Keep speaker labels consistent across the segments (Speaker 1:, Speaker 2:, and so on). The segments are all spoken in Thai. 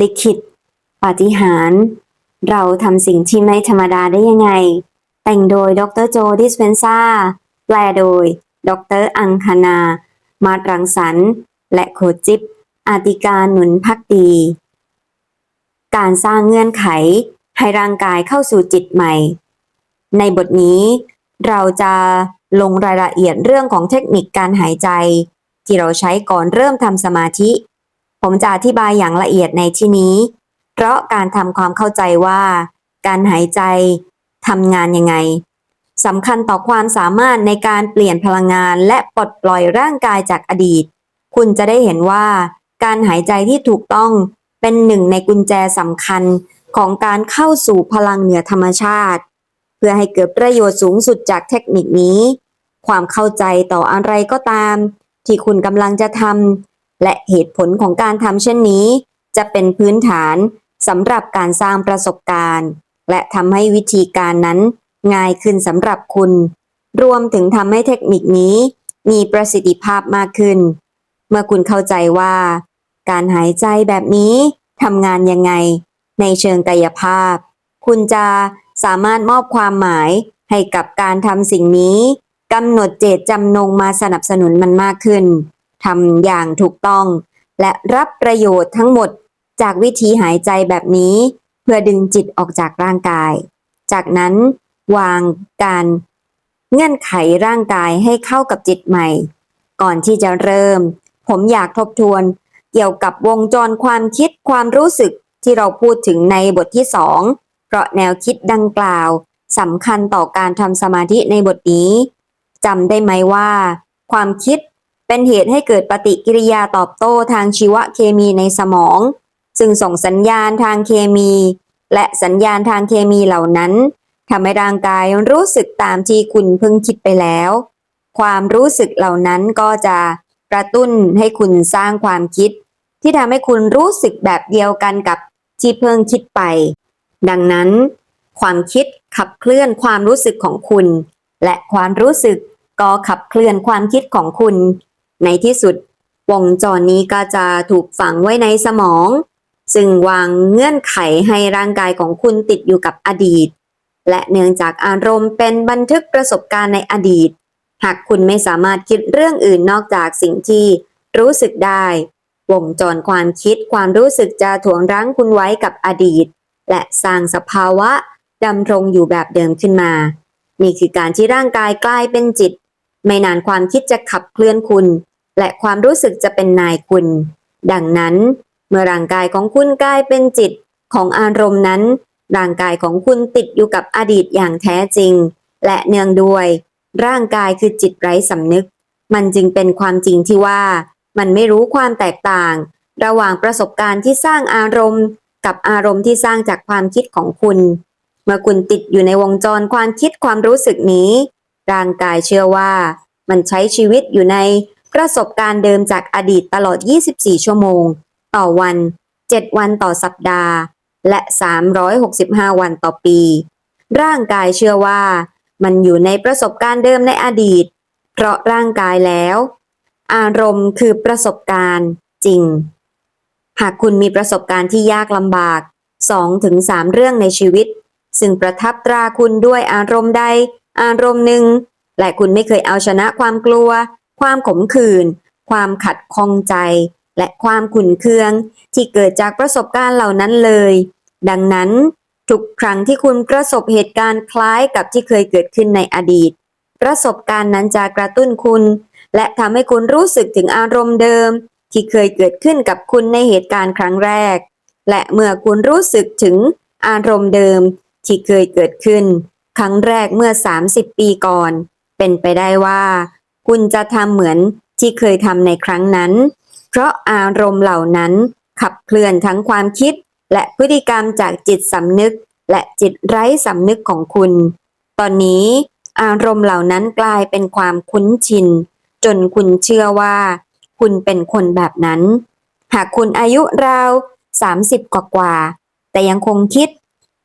Speaker 1: ลิขิต ปาฏิหาริย์ เราทำสิ่งที่ไม่ธรรมดาได้ยังไง แต่งโดยดรโจดิสเพนซาแปลโดย ดรอังคณา มาตรังสรรค์และโคจิบ อาติการหนุนพักดี การสร้างเงื่อนไขให้ร่างกายเข้าสู่จิตใหม่ ในบทนี้เราจะลงรายละเอียดเรื่องของเทคนิคการหายใจ ที่เราใช้ก่อนเริ่มทำสมาธิ ผมจะอธิบายอย่างละเอียดในที่นี้ เพราะการทำความเข้าใจว่า การหายใจทำงานยังไงสำคัญต่อความสามารถในการเปลี่ยนพลังงานและปลดปล่อยร่างกายจากอดีต คุณจะได้เห็นว่า การหายใจที่ถูกต้องเป็นหนึ่งในกุญแจสำคัญของการเข้าสู่พลังเหนือธรรมชาติ เพื่อให้เกิดประโยชน์สูงสุดจากเทคนิคนี้ ความเข้าใจต่ออะไรก็ตาม ที่คุณกำลังจะทำ และเหตุผลของการทำเช่นนี้ จะเป็นพื้นฐานสำหรับการสร้างประสบการณ์ และทำให้วิธีการนั้นง่ายขึ้นสำหรับคุณ รวมถึงทำให้เทคนิคนี้มีประสิทธิภาพมากขึ้น เมื่อคุณเข้าใจว่า การหายใจแบบนี้ทำงานยังไง ในเชิงกายภาพ คุณจะสามารถมอบความหมายให้กับการทำสิ่งนี้กำหนดเจตจำนงมาสนับสนุนมันมากขึ้น ทำอย่างถูกต้อง และรับประโยชน์ทั้งหมดจากวิธีหายใจแบบนี้ เพื่อดึงจิตออกจากร่างกาย จากนั้นวางการเงื่อนไขร่างกายให้เข้ากับจิตใหม่ ก่อนที่จะเริ่ม ผมอยากทบทวน เกี่ยวกับวงจรความคิดความรู้สึกที่เราพูดถึงในบทที่สองเพราะแนวคิดดังกล่าวสำคัญต่อการทำสมาธิในบทนี้จำได้ไหมว่า ความคิด เป็นเหตุให้เกิดปฏิกิริยาตอบโต้ทางชีวเคมีในสมอง ซึ่งส่งสัญญาณทางเคมี และสัญญาณทางเคมีเหล่านั้นทำให้ร่างกายรู้สึกตามที่คุณเพิ่งคิดไปแล้ว ความรู้สึกเหล่านั้นก็จะกระตุ้นให้คุณสร้างความคิด ที่ทำให้คุณรู้สึกแบบเดียวกันกับที่เพิ่งคิดไป ดังนั้น ความคิดขับเคลื่อนความรู้สึกของคุณ และความรู้สึกก็ขับเคลื่อนความคิดของคุณ ในที่สุดวงจรนี้ก็จะถูกฝังไว้ในสมอง ซึ่งวางเงื่อนไขให้ร่างกายของคุณติดอยู่กับอดีต และเนื่องจากอารมณ์เป็นบันทึกประสบการณ์ในอดีต หากคุณไม่สามารถคิดเรื่องอื่นนอกจากสิ่งที่รู้สึกได้ วงจรความคิดความรู้สึกจะถ่วงรั้งคุณไว้กับอดีต และสร้างสภาวะดำรงอยู่แบบเดิมขึ้นมา นี่คือการที่ร่างกายกลายเป็นจิต ไม่นานความคิดจะขับเคลื่อนคุณ และความรู้สึกจะเป็นนายคุณ ดังนั้น เมื่อร่างกายของคุณกลายเป็นจิตของอารมณ์นั้น ร่างกายของคุณติดอยู่กับอดีตอย่างแท้จริง และเนื่องด้วย ร่างกายคือจิตไร้สำนึก มันจึงเป็นความจริงที่ว่า มันไม่รู้ความแตกต่าง ระหว่างประสบการณ์ที่สร้างอารมณ์ กับอารมณ์ที่สร้างจากความคิดของคุณ เมื่อคุณติดอยู่ในวงจรความคิดความรู้สึกนี้ ร่างกายเชื่อว่า มันใช้ชีวิตอยู่ในประสบการณ์เดิมจากอดีตตลอด 24 ชั่วโมง ต่อวัน 7 วันต่อสัปดาห์ และ 365 วันต่อปี ร่างกายเชื่อว่า มันอยู่ในประสบการณ์เดิมในอดีต เพราะร่างกายแล้ว อารมณ์คือประสบการณ์จริง หากคุณมีประสบการณ์ที่ยากลำบาก 2-3 เรื่องในชีวิต ซึ่งประทับตราคุณด้วยอารมณ์ใด อารมณ์หนึ่งและคุณไม่เคยเอาชนะความกลัว ความขมขื่น ความขัดข้องใจ และความขุ่นเคือง ที่เกิดจากประสบการณ์เหล่านั้นเลย ดังนั้น ทุกครั้งที่คุณประสบเหตุการณ์คล้ายกับที่เคยเกิดขึ้นในอดีต ประสบการณ์นั้นจะกระตุ้นคุณ และทำให้คุณรู้สึกถึงอารมณ์เดิม ที่เคยเกิดขึ้นกับคุณในเหตุการณ์ครั้งแรก และเมื่อคุณรู้สึกถึงอารมณ์เดิมที่เคยเกิดขึ้น ครั้งแรกเมื่อ 30 ปีก่อน เป็นไปได้ว่า คุณจะทำเหมือนที่เคยทำในครั้งนั้น เพราะอารมณ์เหล่านั้นขับเคลื่อนทั้งความคิด และพฤติกรรมจากจิตสำนึก และจิตไร้สำนึกของคุณ ตอนนี้อารมณ์เหล่านั้นกลายเป็นความคุ้นชิน จนคุณเชื่อว่า คุณเป็นคนแบบนั้น หากคุณอายุราว 30 กว่ากว่า แต่ยังคงคิด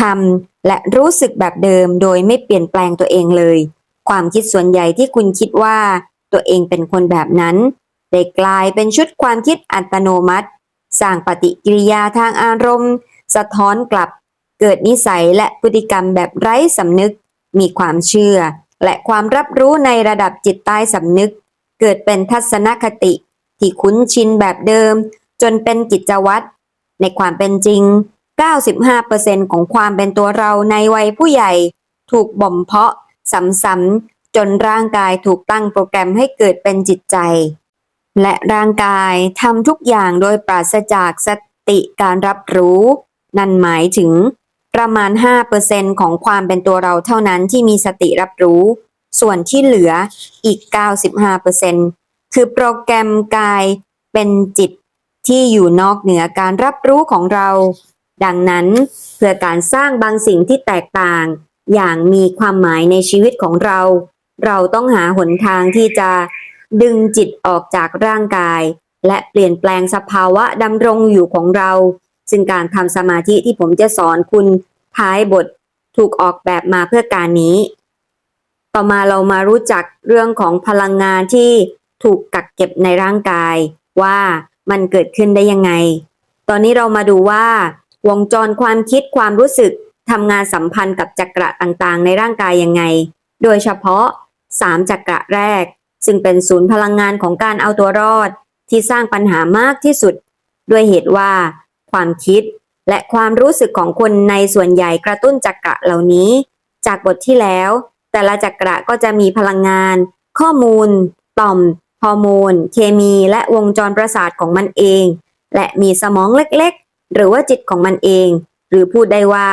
Speaker 1: ทำ และรู้สึกแบบเดิมโดยไม่เปลี่ยนแปลงตัวเองเลย ความคิดส่วนใหญ่ที่คุณคิดว่าตัวเองเป็นคนแบบนั้นได้กลายเป็นชุดความคิดอัตโนมัติ สร้างปฏิกิริยาทางอารมณ์ สะท้อนกลับ เกิดนิสัยและพฤติกรรมแบบไร้สำนึก มีความเชื่อ และความรับรู้ในระดับจิตใต้สำนึก เกิดเป็นทัศนคติ ที่คุ้นชินแบบเดิม จนเป็นกิจวัตรในความเป็นจริง 95%ของความเป็นตัวเราในวัยผู้ใหญ่ ถูกบ่มเพาะซ้ำๆจนร่างกายถูกตั้งโปรแกรมให้เกิดเป็นจิตใจ และร่างกายทำทุกอย่างโดยปราศจากสติการรับรู้ นั่นหมายถึง ประมาณ 5%ของความเป็นตัวเราเท่านั้นที่มีสติรับรู้ ส่วนที่เหลืออีก 95%คือโปรแกรมกายเป็นจิตที่อยู่นอกเหนือการรับรู้ของเรา ดังนั้นเพื่อการสร้างบางสิ่งที่แตกต่าง อย่างมีความหมายในชีวิตของเรา เราต้องหาหนทางที่จะดึงจิตออกจากร่างกาย และเปลี่ยนแปลงสภาวะดำรงอยู่ของเรา ซึ่งการทำสมาธิที่ผมจะสอนคุณท้ายบทถูกออกแบบมาเพื่อการนี้ ต่อมาเรามารู้จักเรื่องของพลังงานที่ถูกกักเก็บในร่างกาย ว่ามันเกิดขึ้นได้ยังไง ตอนนี้เรามาดูว่า วงจรความคิดความรู้สึกทำงานสัมพันธ์กับจักระต่างๆ ในร่างกายยังไง โดยเฉพาะ 3 จักระแรก ซึ่งเป็นศูนย์พลังงานของการเอาตัวรอด ที่สร้างปัญหามากที่สุด ด้วยเหตุว่า ความคิดและความรู้สึกของคนในส่วนใหญ่กระตุ้นจักระเหล่านี้ จากบทที่แล้ว แต่ละจักระก็จะมีพลังงาน ข้อมูล ต่อมฮอร์โมน เคมี และวงจรประสาทของมันเอง และมีสมองเล็ก หรือว่าจิตของมันเอง หรือพูดได้ว่า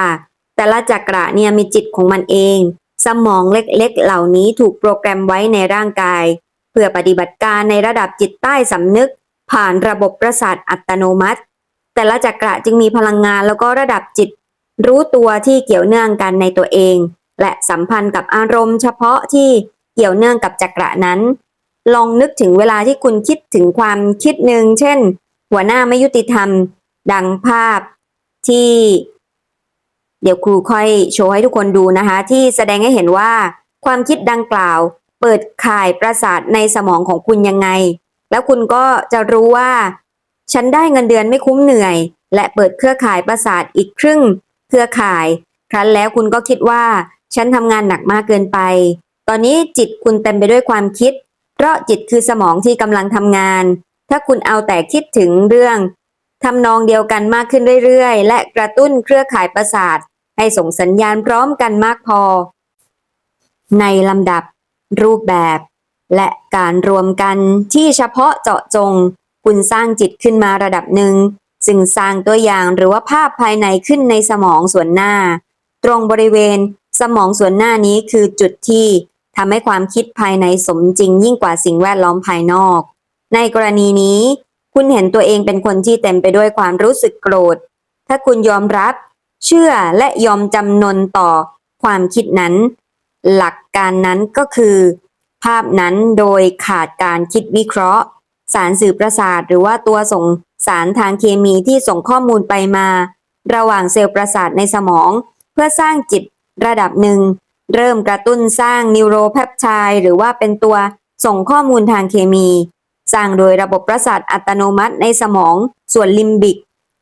Speaker 1: แต่ละจักระเนี่ยมีจิตของมันเอง สมองเล็กๆ เหล่านี้ถูกโปรแกรมไว้ในร่างกาย เพื่อปฏิบัติการในระดับจิตใต้สำนึก ผ่านระบบประสาทอัตโนมัติ แต่ละจักระจึงมีพลังงานแล้วก็ระดับจิต รู้ตัวที่เกี่ยวเนื่องกันในตัวเอง และสัมพันธ์กับอารมณ์เฉพาะที่เกี่ยวเนื่องกับจักระนั้น ลองนึกถึงเวลาที่คุณคิดถึงความคิดหนึ่งเช่น หัวหน้าไม่ยุติธรรม ดังภาพที่ เดี๋ยวครูค่อยโชว์ให้ทุกคนดูนะคะ ที่แสดงให้เห็นว่าความคิดดังกล่าว เปิดข่ายประสาทในสมองของคุณยังไง แล้วคุณก็จะรู้ว่า ฉันได้เงินเดือนไม่คุ้มเหนื่อย และเปิดเครือข่ายประสาทอีกครึ่ง เครือข่าย ครั้นแล้วคุณก็คิดว่า ฉันทำงานหนักมากเกินไป ตอนนี้จิตคุณเต็มไปด้วยความคิด เพราะจิตคือสมองที่กำลังทำงาน ถ้าคุณเอาแต่คิดถึงเรื่อง ทำนองเดียวกันมากขึ้นเรื่อยๆ และกระตุ้นเครือข่ายประสาท ให้ส่งสัญญาณพร้อมกันมากพอ ในลำดับ รูปแบบ และการรวมกันที่เฉพาะเจาะจง คุณสร้างจิตขึ้นมาระดับหนึ่งซึ่งสร้างตัวอย่างหรือว่าภาพภายในขึ้นในสมองส่วนหน้า ตรงบริเวณสมองส่วนหน้านี้คือจุดที่ทำให้ความคิดภายในสมจริงยิ่งกว่าสิ่งแวดล้อมภายนอก ในกรณีนี้ คุณเห็นตัวเองเป็นคนที่เต็มไปด้วยความรู้สึกโกรธ ถ้าคุณยอมรับ เชื่อและยอมจำนนต่อความคิดนั้น หลักการนั้นก็คือ ภาพนั้นโดยขาดการคิดวิเคราะห์ สารสื่อประสาทหรือว่าตัวส่งสารทางเคมีที่ส่งข้อมูลไปมา ระหว่างเซลล์ประสาทในสมอง เพื่อสร้างจิตระดับหนึ่ง เริ่มกระตุ้นสร้างนิวโรแพปไทด์หรือว่าเป็นตัวส่งข้อมูลทางเคมี สร้างโดยระบบประสาทอัตโนมัติในสมองส่วนลิมบิก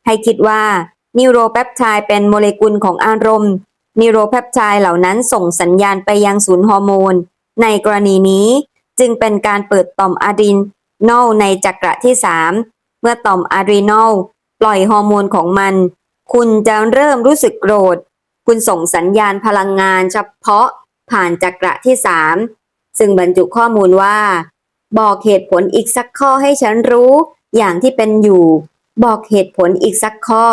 Speaker 1: ให้คิดว่านิวโรแพปไทด์เป็นโมเลกุลของอารมณ์นิวโรแพปไทด์เหล่านั้นส่งสัญญาณไปยังศูนย์ฮอร์โมน ในกรณีนี้จึงเป็นการเปิดต่อมอะดรีนอลในจักระที่ 3 เมื่อต่อมอะดรีนอลปล่อยฮอร์โมนของมัน คุณจะเริ่มรู้สึกโกรธ คุณส่งสัญญาณพลังงานเฉพาะผ่านจักระที่ 3 ซึ่งบรรจุข้อมูลว่า บอกเหตุผลอีกสักข้อให้ฉันรู้ อย่างที่เป็นอยู่ บอกเหตุผลอีกสักข้อ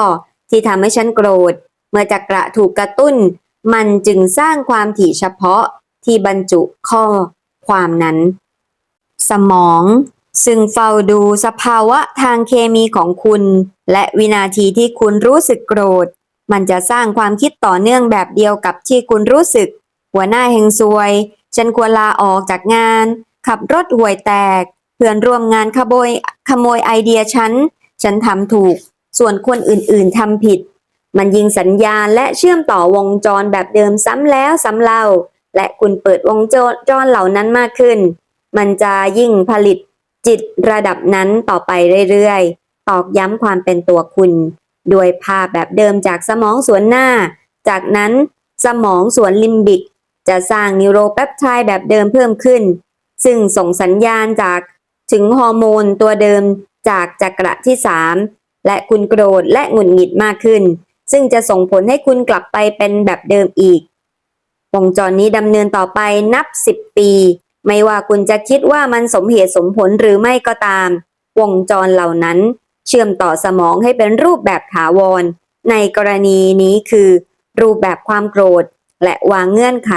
Speaker 1: ที่ทำให้ฉันโกรธ เมื่อจักระถูกกระตุ้น มันจึงสร้างความถี่เฉพาะที่บรรจุข้อความนั้น สมอง ซึ่งเฝ้าดูสภาวะทางเคมีของคุณ และวินาทีที่คุณรู้สึกโกรธ มันจะสร้างความคิดต่อเนื่องแบบเดียวกับที่คุณรู้สึก หัวหน้าเฮงซวย ฉันควรลาออกจากงานขับรถห่วยแตก เพื่อนร่วมงานขโมยขโมยไอเดียฉัน ฉันทำถูก ส่วนคนอื่นๆทำผิด มันยิงสัญญาณและเชื่อมต่อวงจรแบบเดิมซ้ำแล้วซ้ำเล่า และคุณเปิดวงจรเหล่านั้นมากขึ้น มันจะยิ่งผลิตจิตระดับนั้นต่อไปเรื่อยๆ ตอกย้ำความเป็นตัวคุณ โดยภาพแบบเดิมจากสมองส่วนหน้า จากนั้นสมองส่วนลิมบิก จะสร้างนิวโรแปปไทด์แบบเดิมเพิ่มขึ้น ซึ่งส่งสัญญาณจากถึงฮอร์โมนตัวเดิมจากจักระที่ 3 และคุณโกรธและหงุดหงิดมากขึ้น ซึ่งจะส่งผลให้คุณกลับไปเป็นแบบเดิมอีก วงจรนี้ดำเนินต่อไปนับ 10 ปี ไม่ว่าคุณจะคิดว่ามันสมเหตุสมผลหรือไม่ก็ตาม วงจรเหล่านั้น เชื่อมต่อสมองให้เป็นรูปแบบถาวร ในกรณีนี้คือ รูปแบบความโกรธ และวางเงื่อนไข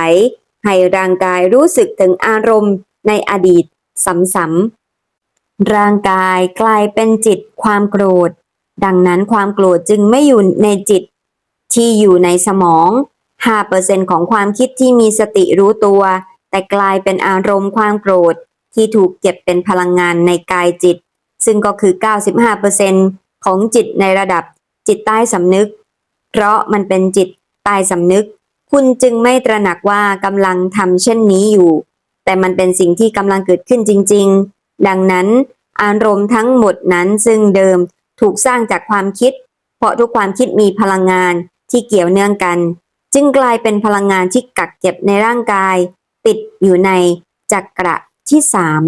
Speaker 1: ให้ร่างกายรู้สึกถึงอารมณ์ ในอดีตซ้ำๆร่างกายกลายเป็นจิตความโกรธ ดังนั้นความโกรธจึงไม่อยู่ในจิตที่อยู่ในสมอง 5%ของความคิดที่มีสติรู้ตัว แต่กลายเป็นอารมณ์ความโกรธ ที่ถูกเก็บเป็นพลังงานในกายจิต ซึ่งก็คือ 95%ของจิตในระดับจิตใต้สำนึก เพราะมันเป็นจิตใต้สำนึก คุณจึงไม่ตระหนักว่ากำลังทำเช่นนี้อยู่ แต่มันเป็นสิ่งที่กำลังเกิดขึ้นจริง ๆ ดังนั้น อารมณ์ทั้งหมดนั้นซึ่งเดิมถูกสร้างจากความคิด เพราะทุกความคิดมีพลังงานที่เกี่ยวเนื่องกัน จึงกลายเป็นพลังงานที่กักเก็บในร่างกาย ติดอยู่ในจักระที่สาม